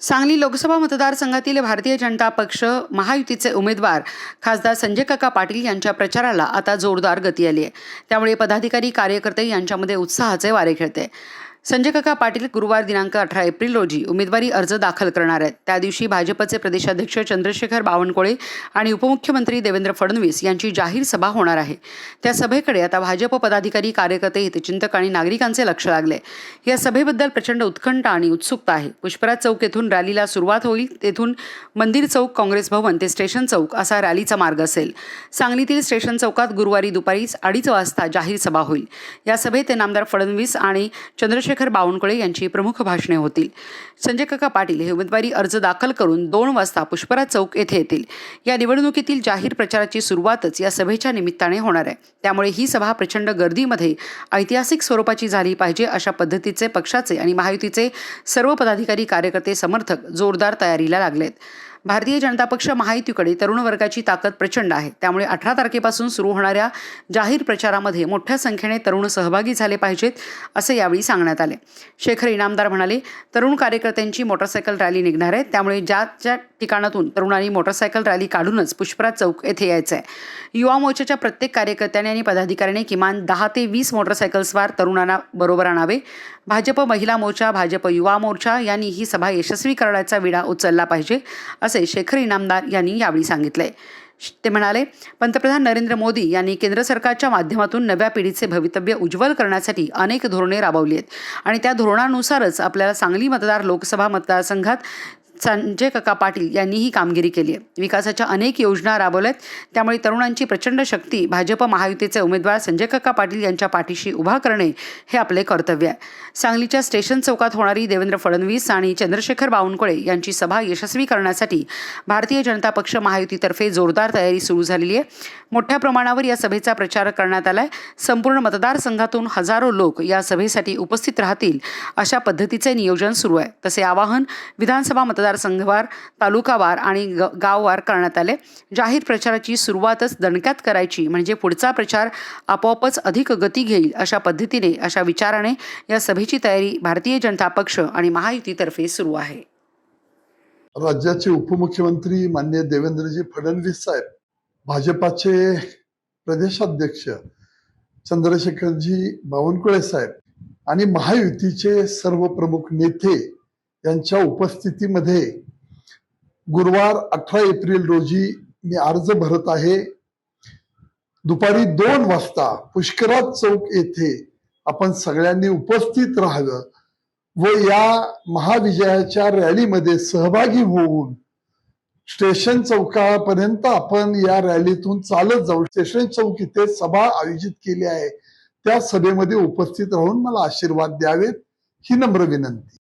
सांगली लोकसभा मतदारसंघातील भारतीय जनता पक्ष महायुतीचे उमेदवार खासदार संजय काका पाटील यांच्या प्रचाराला आता जोरदार गती आली आहे. त्यामुळे पदाधिकारी कार्यकर्ते यांच्यामध्ये उत्साहाचे वारे खेळते. संजय काका पाटील गुरुवार दिनांक अठरा एप्रिल रोजी उमेदवारी अर्ज दाखल करणार आहेत. त्या दिवशी भाजपचे प्रदेशाध्यक्ष चंद्रशेखर बावनकुळे आणि उपमुख्यमंत्री देवेंद्र फडणवीस यांची जाहीर सभा होणार आहे. त्या सभेकडे आता भाजप पदाधिकारी कार्यकर्ते हितचिंतक आणि नागरिकांचे लक्ष लागले. या सभेबद्दल प्रचंड उत्कंठ आणि उत्सुकता आहे. पुष्पराज चौक येथून रॅलीला सुरुवात होईल. तेथून मंदिर चौक काँग्रेस भवन ते स्टेशन चौक असा रॅलीचा मार्ग असेल. सांगलीतील स्टेशन चौकात गुरुवारी दुपारी अडीच वाजता जाहीर सभा होईल. या सभेत ते नामदार फडणवीस आणि चंद्रशेखर बावनकुळे यांची प्रमुख भाषणे होतील. संजय काका पाटील हे उमेदवारी अर्ज दाखल करून दोन वाजता पुष्पराज चौक येथे येतील. या निवडणुकीतील जाहीर प्रचाराची सुरुवातच या सभेच्या निमित्ताने होणार आहे. त्यामुळे ही सभा प्रचंड गर्दीमध्ये ऐतिहासिक स्वरूपाची झाली पाहिजे अशा पद्धतीचे पक्षाचे आणि महायुतीचे सर्व पदाधिकारी कार्यकर्ते समर्थक जोरदार तयारीला लागलेत. भारतीय जनता पक्ष महायुतीकडे तरुण वर्गाची ताकद प्रचंड आहे. त्यामुळे अठरा तारखेपासून सुरू होणाऱ्या जाहीर प्रचारामध्ये मोठ्या संख्येने तरुण सहभागी झाले पाहिजेत असे यावेळी सांगण्यात आले. शेखर इनामदार म्हणाले तरुण कार्यकर्त्यांची मोटरसायकल रॅली निघणार आहे. त्यामुळे ज्या ज्या ठिकाणातून तरुणांनी मोटरसायकल रॅली काढूनच पुष्पराज चौक येथे यायचं आहे युवा मोर्चाच्या प्रत्येक कार्यकर्त्याने आणि पदाधिकाऱ्याने किमान दहा ते वीस मोटरसायकल्सवार तरुणांना बरोबर आणावे. भाजप महिला मोर्चा भाजप युवा मोर्चा यांनी ही सभा यशस्वी करण्याचा विडा उचलला पाहिजे असे शेखर इनामदार यांनी यावेळी सांगितले. ते म्हणाले पंतप्रधान नरेंद्र मोदी यांनी केंद्र सरकारच्या माध्यमातून नव्या पिढीचे भवितव्य उज्ज्वल करण्यासाठी अनेक धोरणे राबवली आहेत. आणि त्या धोरणानुसारच आपल्याला सांगली मतदार लोकसभा मतदारसंघात संजय काका पाटील यांनी ही कामगिरी केली आहे. विकासाच्या अनेक योजना राबवल्यात. त्यामुळे तरुणांची प्रचंड शक्ती भाजप महायुतीचे उमेदवार संजय काका पाटील यांच्या पाठीशी उभा करणे हे आपले कर्तव्य आहे. सांगलीच्या स्टेशन चौकात होणारी देवेंद्र फडणवीस आणि चंद्रशेखर बावनकुळे यांची सभा यशस्वी करण्यासाठी भारतीय जनता पक्ष महायुतीतर्फे जोरदार तयारी सुरू झालेली आहे. मोठ्या प्रमाणावर या सभेचा प्रचार करण्यात आला आहे संपूर्ण मतदारसंघातून हजारो लोक या सभेसाठी उपस्थित राहतील अशा पद्धतीचे नियोजन सुरू आहे. तसे आवाहन विधानसभा मतदार मतदारसंघवार तालुकावार आणि ग गाववार करण्यात आले. जाहीर प्रचाराची सुरुवातच दणक्यात करायची म्हणजे पुढचा प्रचार आपोआपच अधिक गती घेईल अशा पद्धतीने अशा विचाराने या सभेची तयारी भारतीय जनता पक्ष आणि महायुतीतर्फे सुरू आहे. राज्याचे उपमुख्यमंत्री मान्य देवेंद्रजी फडणवीस साहेब भाजपाचे प्रदेशाध्यक्ष चंद्रशेखरजी बावनकुळे साहेब आणि महायुतीचे सर्व प्रमुख नेते यांच्या उपस्थितीमध्ये गुरुवार अठरा एप्रिल रोजी मी अर्ज भरत आहे. दुपारी दोन वाजता पुष्कराज चौक येथे आपण सगळ्यांनी उपस्थित राहावं व या महाविजयाच्या रॅलीमध्ये सहभागी होऊन स्टेशन चौकापर्यंत आपण या रॅलीतून चालत जाऊ. स्टेशन चौक इथे सभा आयोजित केली आहे. त्या सभेमध्ये उपस्थित राहून मला आशीर्वाद द्यावेत. ही नम्र विनंती.